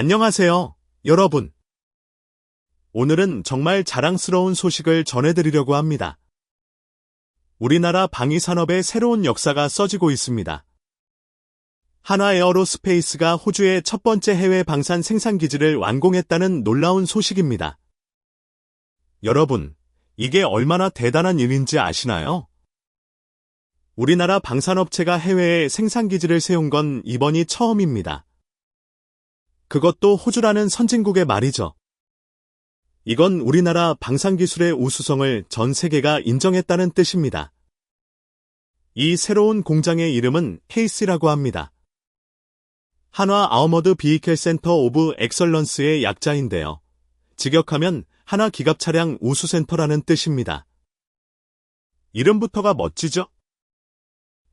안녕하세요, 여러분. 오늘은 정말 자랑스러운 소식을 전해드리려고 합니다. 우리나라 방위산업의 새로운 역사가 써지고 있습니다. 한화 에어로스페이스가 호주의 첫 번째 해외 방산 생산기지를 완공했다는 놀라운 소식입니다. 여러분, 이게 얼마나 대단한 일인지 아시나요? 우리나라 방산업체가 해외에 생산기지를 세운 건 이번이 처음입니다. 그것도 호주라는 선진국의 말이죠. 이건 우리나라 방산기술의 우수성을 전 세계가 인정했다는 뜻입니다. 이 새로운 공장의 이름은 케이스라고 합니다. 한화 아우머드 비이켈 센터 오브 엑설런스의 약자인데요. 직역하면 한화 기갑 차량 우수센터라는 뜻입니다. 이름부터가 멋지죠?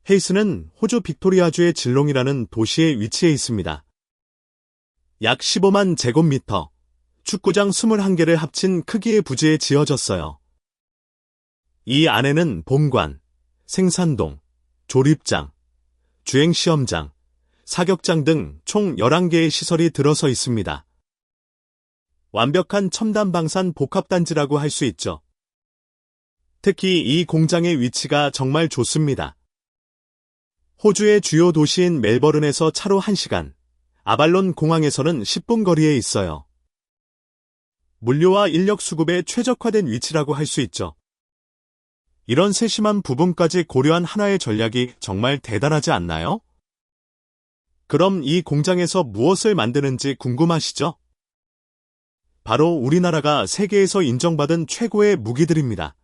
헤이스는 호주 빅토리아주의 질롱이라는 도시에 위치해 있습니다. 약 15만 제곱미터, 축구장 21개를 합친 크기의 부지에 지어졌어요. 이 안에는 본관, 생산동, 조립장, 주행시험장, 사격장 등 총 11개의 시설이 들어서 있습니다. 완벽한 첨단 방산 복합단지라고 할 수 있죠. 특히 이 공장의 위치가 정말 좋습니다. 호주의 주요 도시인 멜버른에서 차로 1시간, 아발론 공항에서는 10분 거리에 있어요. 물류와 인력 수급에 최적화된 위치라고 할 수 있죠. 이런 세심한 부분까지 고려한 하나의 전략이 정말 대단하지 않나요? 그럼 이 공장에서 무엇을 만드는지 궁금하시죠? 바로 우리나라가 세계에서 인정받은 최고의 무기들입니다.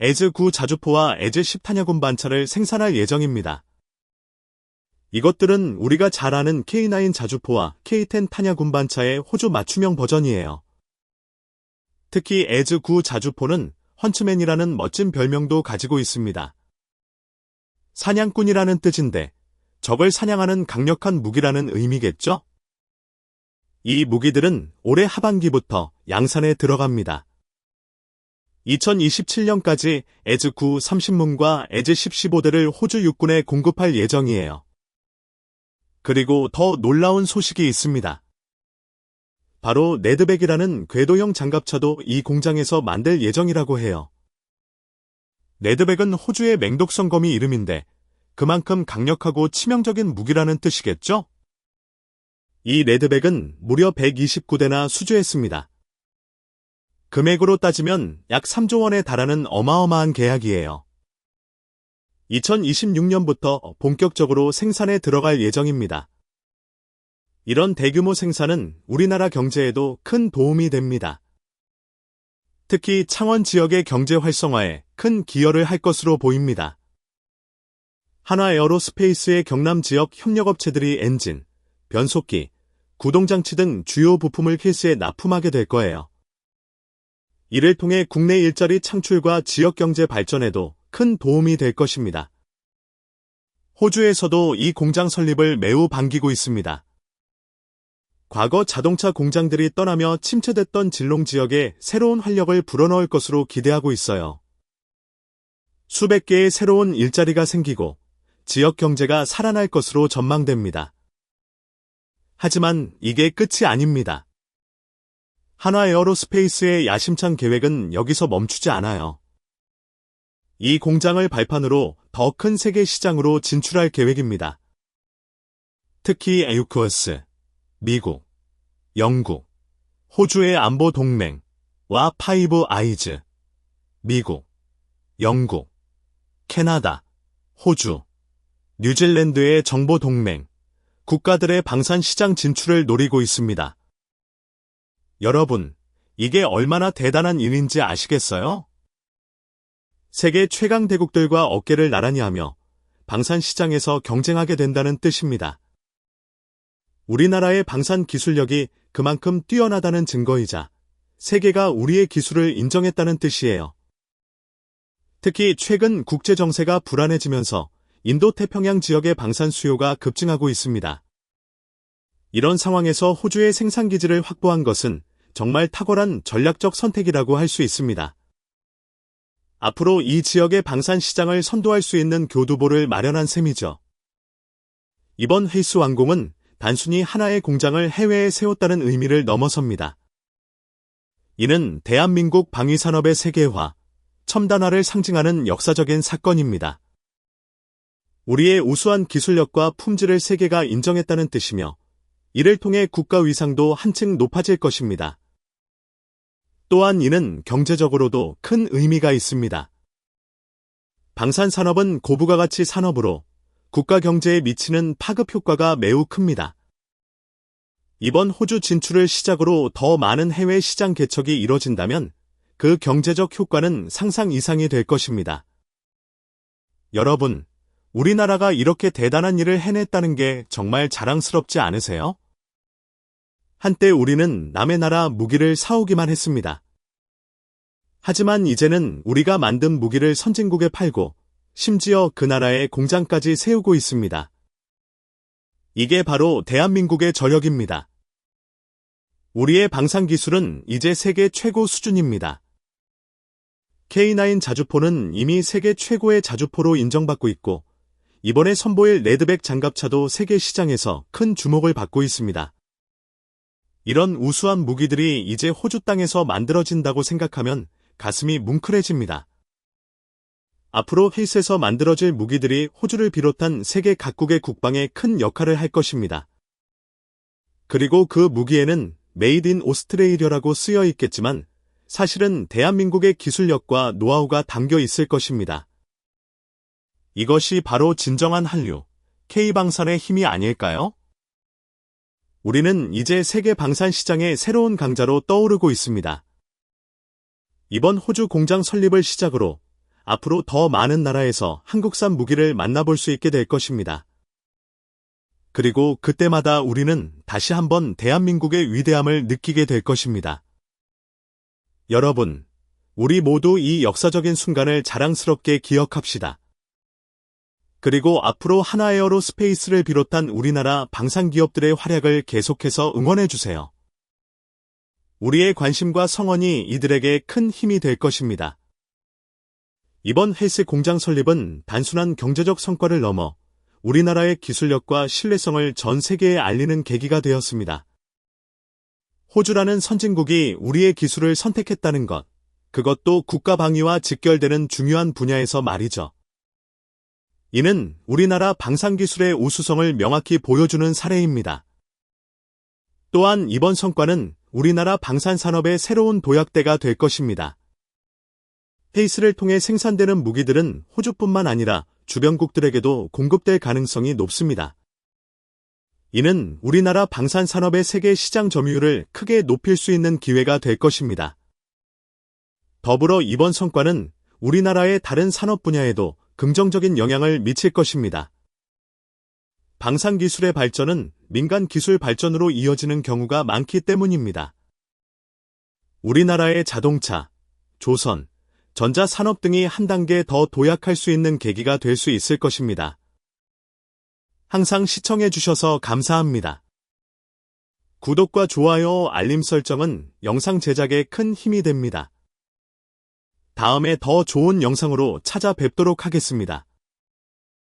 에즈 9 자주포와 에즈 10 탄약군 반차를 생산할 예정입니다. 이것들은 우리가 잘 아는 K9 자주포와 K10 탄약 군 반차의 호주 맞춤형 버전이에요. 특히 에즈9 자주포는 헌츠맨이라는 멋진 별명도 가지고 있습니다. 사냥꾼이라는 뜻인데 적을 사냥하는 강력한 무기라는 의미겠죠? 이 무기들은 올해 하반기부터 양산에 들어갑니다. 2027년까지 에즈9 30문과 에즈 10 15대를 호주 육군에 공급할 예정이에요. 그리고 더 놀라운 소식이 있습니다. 바로 네드백이라는 궤도형 장갑차도 이 공장에서 만들 예정이라고 해요. 네드백은 호주의 맹독성 거미 이름인데 그만큼 강력하고 치명적인 무기라는 뜻이겠죠? 이 레드백은 무려 129대나 수주했습니다. 금액으로 따지면 약 3조 원에 달하는 어마어마한 계약이에요. 2026년부터 본격적으로 생산에 들어갈 예정입니다. 이런 대규모 생산은 우리나라 경제에도 큰 도움이 됩니다. 특히 창원 지역의 경제 활성화에 큰 기여를 할 것으로 보입니다. 한화 에어로스페이스의 경남 지역 협력업체들이 엔진, 변속기, 구동장치 등 주요 부품을 케이스에 납품하게 될 거예요. 이를 통해 국내 일자리 창출과 지역 경제 발전에도 큰 도움이 될 것입니다. 호주에서도 이 공장 설립을 매우 반기고 있습니다. 과거 자동차 공장들이 떠나며 침체됐던 진롱 지역에 새로운 활력을 불어넣을 것으로 기대하고 있어요. 수백 개의 새로운 일자리가 생기고 지역 경제가 살아날 것으로 전망됩니다. 하지만 이게 끝이 아닙니다. 한화 에어로스페이스의 야심찬 계획은 여기서 멈추지 않아요. 이 공장을 발판으로 더 큰 세계 시장으로 진출할 계획입니다. 특히 에유크어스, 미국, 영국, 호주의 안보 동맹와 파이브 아이즈, 미국, 영국, 캐나다, 호주, 뉴질랜드의 정보 동맹, 국가들의 방산 시장 진출을 노리고 있습니다. 여러분, 이게 얼마나 대단한 일인지 아시겠어요? 세계 최강 대국들과 어깨를 나란히 하며 방산 시장에서 경쟁하게 된다는 뜻입니다. 우리나라의 방산 기술력이 그만큼 뛰어나다는 증거이자 세계가 우리의 기술을 인정했다는 뜻이에요. 특히 최근 국제 정세가 불안해지면서 인도 태평양 지역의 방산 수요가 급증하고 있습니다. 이런 상황에서 호주의 생산기지를 확보한 것은 정말 탁월한 전략적 선택이라고 할 수 있습니다. 앞으로 이 지역의 방산 시장을 선도할 수 있는 교두보를 마련한 셈이죠. 이번 헤이스 완공은 단순히 하나의 공장을 해외에 세웠다는 의미를 넘어섭니다. 이는 대한민국 방위산업의 세계화, 첨단화를 상징하는 역사적인 사건입니다. 우리의 우수한 기술력과 품질을 세계가 인정했다는 뜻이며 이를 통해 국가 위상도 한층 높아질 것입니다. 또한 이는 경제적으로도 큰 의미가 있습니다. 방산 산업은 고부가 가치 산업으로 국가 경제에 미치는 파급 효과가 매우 큽니다. 이번 호주 진출을 시작으로 더 많은 해외 시장 개척이 이뤄진다면 그 경제적 효과는 상상 이상이 될 것입니다. 여러분, 우리나라가 이렇게 대단한 일을 해냈다는 게 정말 자랑스럽지 않으세요? 한때 우리는 남의 나라 무기를 사오기만 했습니다. 하지만 이제는 우리가 만든 무기를 선진국에 팔고 심지어 그 나라에 공장까지 세우고 있습니다. 이게 바로 대한민국의 저력입니다. 우리의 방산 기술은 이제 세계 최고 수준입니다. K9 자주포는 이미 세계 최고의 자주포로 인정받고 있고 이번에 선보일 레드백 장갑차도 세계 시장에서 큰 주목을 받고 있습니다. 이런 우수한 무기들이 이제 호주 땅에서 만들어진다고 생각하면 가슴이 뭉클해집니다. 앞으로 헬스에서 만들어질 무기들이 호주를 비롯한 세계 각국의 국방에 큰 역할을 할 것입니다. 그리고 그 무기에는 메이드 인 오스트레일리아라고 쓰여 있겠지만 사실은 대한민국의 기술력과 노하우가 담겨 있을 것입니다. 이것이 바로 진정한 한류, K방산의 힘이 아닐까요? 우리는 이제 세계 방산 시장의 새로운 강자로 떠오르고 있습니다. 이번 호주 공장 설립을 시작으로 앞으로 더 많은 나라에서 한국산 무기를 만나볼 수 있게 될 것입니다. 그리고 그때마다 우리는 다시 한번 대한민국의 위대함을 느끼게 될 것입니다. 여러분, 우리 모두 이 역사적인 순간을 자랑스럽게 기억합시다. 그리고 앞으로 하나에어로 스페이스를 비롯한 우리나라 방산기업들의 활약을 계속해서 응원해주세요. 우리의 관심과 성원이 이들에게 큰 힘이 될 것입니다. 이번 헬스 공장 설립은 단순한 경제적 성과를 넘어 우리나라의 기술력과 신뢰성을 전 세계에 알리는 계기가 되었습니다. 호주라는 선진국이 우리의 기술을 선택했다는 것, 그것도 국가 방위와 직결되는 중요한 분야에서 말이죠. 이는 우리나라 방산기술의 우수성을 명확히 보여주는 사례입니다. 또한 이번 성과는 우리나라 방산산업의 새로운 도약대가 될 것입니다. 페이스를 통해 생산되는 무기들은 호주뿐만 아니라 주변국들에게도 공급될 가능성이 높습니다. 이는 우리나라 방산산업의 세계 시장 점유율을 크게 높일 수 있는 기회가 될 것입니다. 더불어 이번 성과는 우리나라의 다른 산업 분야에도 긍정적인 영향을 미칠 것입니다. 방산 기술의 발전은 민간 기술 발전으로 이어지는 경우가 많기 때문입니다. 우리나라의 자동차, 조선, 전자산업 등이 한 단계 더 도약할 수 있는 계기가 될 수 있을 것입니다. 항상 시청해 주셔서 감사합니다. 구독과 좋아요, 알림 설정은 영상 제작에 큰 힘이 됩니다. 다음에 더 좋은 영상으로 찾아뵙도록 하겠습니다.